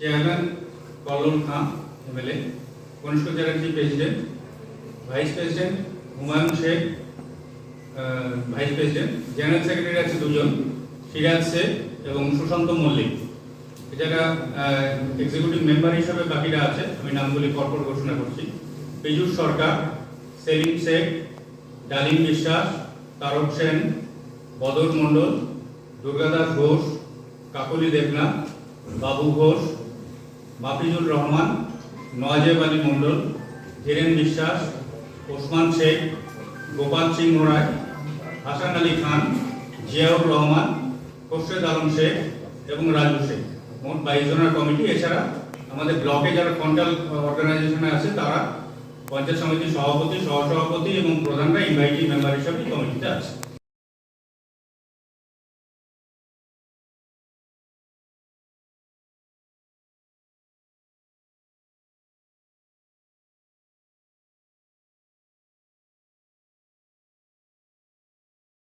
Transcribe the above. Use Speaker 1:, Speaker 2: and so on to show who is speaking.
Speaker 1: Chairman Kallol Khan MLA, Kanishka Chatterjee president, vice president Humayun Sheikh vice president, general secretary আছে দুজন, সিরাজ শেখ এবং সুশান্ত মল্লিক। এছাড়া executive member হিসেবে বাকিরা আছে, আমি নামগুলি পরপর ঘোষণা করছি। পীযুষ সরকার, সেলিম শেখ, ডালিম বিশ্বাস, তারক সেন, বদর মণ্ডল, দুর্গাদাস ঘোষ, কাকলি দেবনাথ, বাবু ঘোষ মাফিজুর রহমান, নওয়াজেব আলী মণ্ডল, ধীরেন বিশ্বাস, ওসমান শেখ, গোপাল সিং রায় হাসান আলী খান, জিয়াউর রহমান, খোরশেদ আলম শেখ এবং রাজু শেখ। মোট বাইশ জনের কমিটি। এছাড়া আমাদের ব্লকে যারা কন্টাল অর্গানাইজেশনে আছে, তারা পঞ্চায়েত সমিতির সভাপতি, সহসভাপতি এবং প্রধানরা ইনভাইটি মেম্বার হিসাবে কমিটিতে আছে।